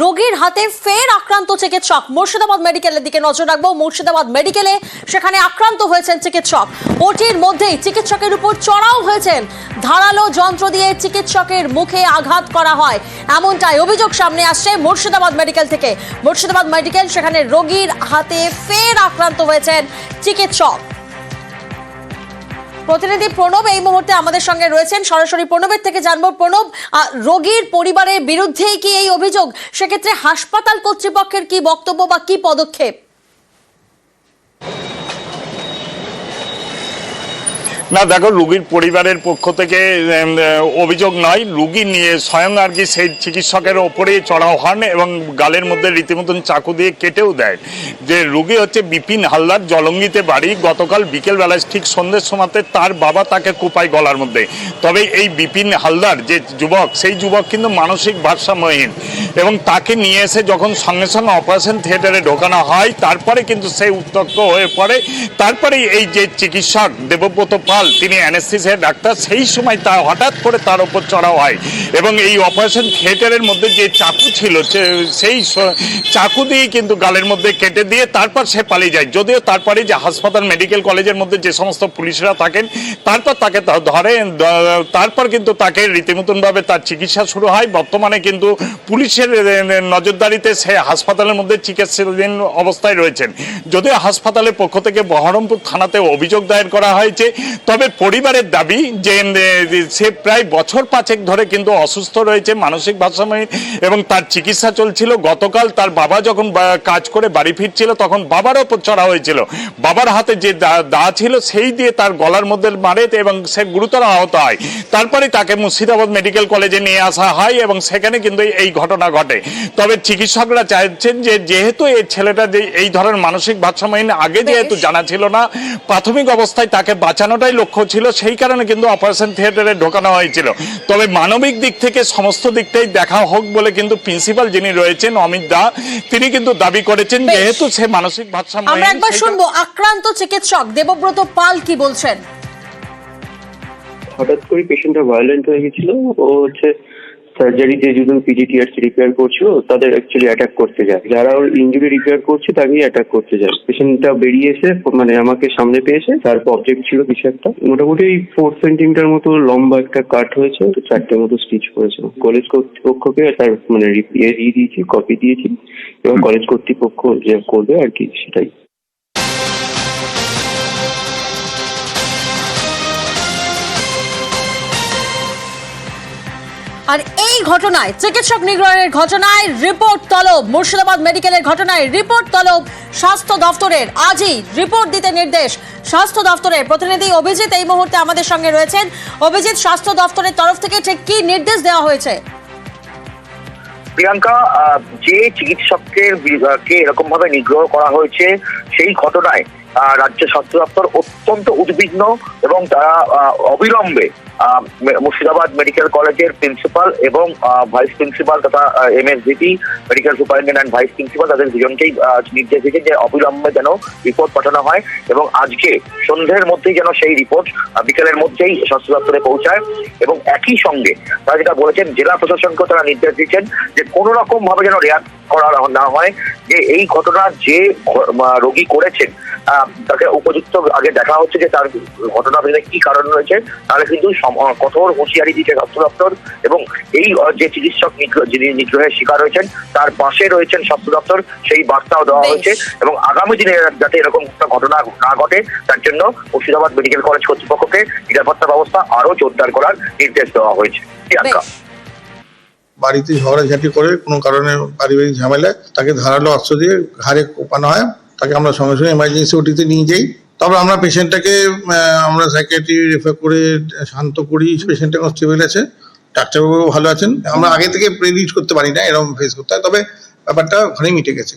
রোগীর হাতে ফের আক্রান্ত চিকিৎসক। মুর্শিদাবাদ মেডিকেলের দিকে নজর রাখব। মুর্শিদাবাদ মেডিকেলে সেখানে আক্রান্ত হয়েছেন চিকিৎসক। ওটির মধ্যেই চিকিৎসকের উপর চড়াও হয়েছেন। ধারালো যন্ত্র দিয়ে চিকিৎসকের মুখে আঘাত করা হয়। এমনটাই অভিযোগ সামনে আসছে মুর্শিদাবাদ মেডিকেল থেকে। মুর্শিদাবাদ মেডিকেল সেখানে রোগীর হাতে ফের আক্রান্ত হয়েছেন চিকিৎসক। প্রতিনিধি প্রণব এই মুহূর্তে আমাদের সঙ্গে রয়েছেন। সরাসরি প্রণবের থেকে জানব, প্রণব রোগীর পরিবারের বিরুদ্ধেই কি এই অভিযোগ? সেক্ষেত্রে হাসপাতাল কর্তৃপক্ষের কি বক্তব্য বা কি পদক্ষেপ? না, দেখো, রুগীর পরিবারের পক্ষ থেকে অভিযোগ নয়। রুগী নিয়ে স্বয়ং আর কি সেই চিকিৎসকের ওপরেই চড়াও হন এবং গালের মধ্যে রীতিমতন চাকু দিয়ে কেটেও দেয়। যে রুগী হচ্ছে বিপিন হালদার, জলঙ্গিতে বাড়ি। গতকাল বিকেলবেলায় ঠিক সন্ধ্যের সময়তে তার বাবা তাকে কোপায় গলার মধ্যে। তবে এই বিপিন হালদার, যে যুবক, সেই যুবক কিন্তু মানসিক ভারসাম্যহীন এবং তাকে নিয়ে এসে যখন সঙ্গে সঙ্গে অপারেশন থিয়েটারে ঢোকানো হয়, তারপরে কিন্তু সেই উত্তক্ত হয়ে পড়ে। তারপরে এই যে চিকিৎসক দেবব্রত পাল তিনি অ্যানেস্থিসিয়া ডাক্তার, সেই সময় তা হঠাৎ করে তার উপর চড়াও হয়। এবং এই অপারেশন থিয়েটারের মধ্যে যে চাকু ছিল সেই চাকু দিয়ে কিন্তু গালের মধ্যে কেটে দিয়ে তারপর সে পালিয়ে যায়। যদিও তারপরে যে হাসপাতাল মেডিকেল কলেজের মধ্যে যে সমস্ত পুলিশরা থাকেন, তারপর তাকে ধরে তারপর কিন্তু তাকে রীতিমতনভাবে তার চিকিৎসা শুরু হয়। বর্তমানে কিন্তু পুলিশের নজরদারিতে সে হাসপাতালের মধ্যে চিকিৎসাধীন অবস্থায় রয়েছেন। যদিও হাসপাতালের পক্ষ থেকে বহরমপুর থানাতে অভিযোগ দায়ের করা হয়েছে তবে পরিবারের দাবি যে সে প্রায় বছর পাঁচেক ধরে কিন্তু অসুস্থ রয়েছে মানসিক ভারসাম্যহীন এবং তার চিকিৎসা চলছিল। গতকাল তার বাবা যখন কাজ করে বাড়ি ফিরছিল তখন বাবার ওপর চড়া হয়েছিল। বাবার হাতে যে দা- দা ছিল সেই দিয়ে তার গলার মধ্যে মারে এবং সে গুরুতর আহত হয়। তারপরে তাকে মুর্শিদাবাদ মেডিকেল কলেজে নিয়ে আসা হয় এবং সেখানে কিন্তু এই ঘটনা ঘটে। তবে চিকিৎসকরা চাইছেন যে যেহেতু এই ছেলেটা যে এই ধরনের মানসিক ভারসাম্যহীন আগে যেহেতু জানা ছিল না প্রাথমিক অবস্থায় তাকে বাঁচানোটাই লক্ষ্য ছিল সেই কারণে কিন্তু অপারেশন থিয়েটারে ঢোকানো হয়েছিল। তবে মানবিক দিক থেকে সমস্ত দিকটাই দেখা হোক বলে কিন্তু প্রিন্সিপাল যিনি রয়েছেন অমিত দা তিনি কিন্তু দাবি করেছেন যেহেতু সে মানসিক আমরা একবার শুনব আক্রান্ত চিকিৎসক দেবব্রত পাল কি বলছেন? হঠাৎ করে পেশেন্টটা ভায়োলেন্ট হয়ে গেছিল ও হচ্ছে সার্জারিতে যখন পিজিটিআরসি রিপেয়ার করছিল, তাদের অ্যাকচুয়ালি অ্যাটাক করতে যায়। যারা ওর ইঞ্জুরি রিপেয়ার করছে, তাকেই অ্যাটাক করতে যায়। পেশেন্টটা বেরিয়ে এসে মানে আমাকে সামনে পেয়েছে তার অবজেক্ট ছিল কিছু একটা। মোটামুটি এই ফোর সেন্টিমিটার মতো লম্বা একটা কাট হয়েছে, তো চারটে মতো স্টিচ করেছে। কলেজ কর্তৃপক্ষকে তার মানে ইয়ে দিয়ে দিয়েছি কপি দিয়েছি, এবং কলেজ কর্তৃপক্ষ যে করবে আর কি, সেটাই। আর এই ঘটনায় চিকিৎসক নিগ্রহের ঘটনায় রিপোর্ট তলব। মুর্শিদাবাদ মেডিকেলের ঘটনায় রিপোর্ট তলব। স্বাস্থ্য দফতরের আজই রিপোর্ট দিতে নির্দেশ। স্বাস্থ্য দফতরের প্রতিনিধি অভিজিৎ এই মুহূর্তে আমাদের সঙ্গে রয়েছেন। অভিজিৎ, স্বাস্থ্য দফতরের তরফ থেকে ঠিক কি নির্দেশ দেওয়া হয়েছে? প্রিয়াঙ্কা যে চিকিৎসককে এরকম ভাবে নিগ্রহ করা হয়েছে, সেই ঘটনায় রাজ্য স্বাস্থ্য দপ্তর অত্যন্ত উদ্বিগ্ন এবং তারা অবিলম্বে মুর্শিদাবাদ মেডিকেল কলেজের প্রিন্সিপাল এবং ভাইস প্রিন্সিপাল তথা MSVP, medical superintendent vice principal তাদের দুজনকেই নির্দেশ দিয়েছে যে অবিলম্বে যেন রিপোর্ট পাঠানো হয় এবং আজকে সন্ধ্যের মধ্যেই যেন সেই রিপোর্ট বিকেলের মধ্যেই স্বাস্থ্য দপ্তরে পৌঁছায় এবং একই সঙ্গে তারা যেটা বলেছেন, জেলা প্রশাসনকেও তারা নির্দেশ দিচ্ছেন যে কোনো রকম ভাবে যেন রেয়াত করা না হয়, যে এই ঘটনা যে রোগী করেছেন তাকে উপযুক্ত আগে দেখা হচ্ছে যে তার ঘটনা পেছনে কি কারণ রয়েছে তাহলে কিন্তু কঠোর হুঁশিয়ারি দিচ্ছে স্বাস্থ্য দপ্তর এবং এই যে চিকিৎসক যিনি নিগ্রহের শিকার হয়েছেন তার পাশে রয়েছেন স্বাস্থ্য দপ্তর সেই বার্তাও দেওয়া হয়েছে এবং আগামী দিনে যাতে এরকম একটা ঘটনা না ঘটে তার জন্য মুর্শিদাবাদ মেডিকেল কলেজ কর্তৃপক্ষকে নিরাপত্তা ব্যবস্থা আরও জোরদার করার নির্দেশ দেওয়া হয়েছে। বাড়িতে ঝগড়াঝাটি করে কোনো কারণে পারিবারিক ঝামেলায় তাকে ধারালো অস্ত্র দিয়ে ঘাড়ে কোপানো হয়। তাকে আমরা সঙ্গে সঙ্গে এমার্জেন্সি ওটিতে নিয়ে যাই। তবে আমরা পেশেন্টটাকে আমরা সাইকিয়াট্রি রেফার করে শান্ত করি। পেশেন্ট এখন স্টেবল আছে। ডাক্তারবাবু ভালো আছেন। আমরা আগে থেকে প্রেডিক্ট করতে পারি না, এরকম ফেস করতে হয়। তবে ব্যাপারটা ওখানেই মিটে গেছে।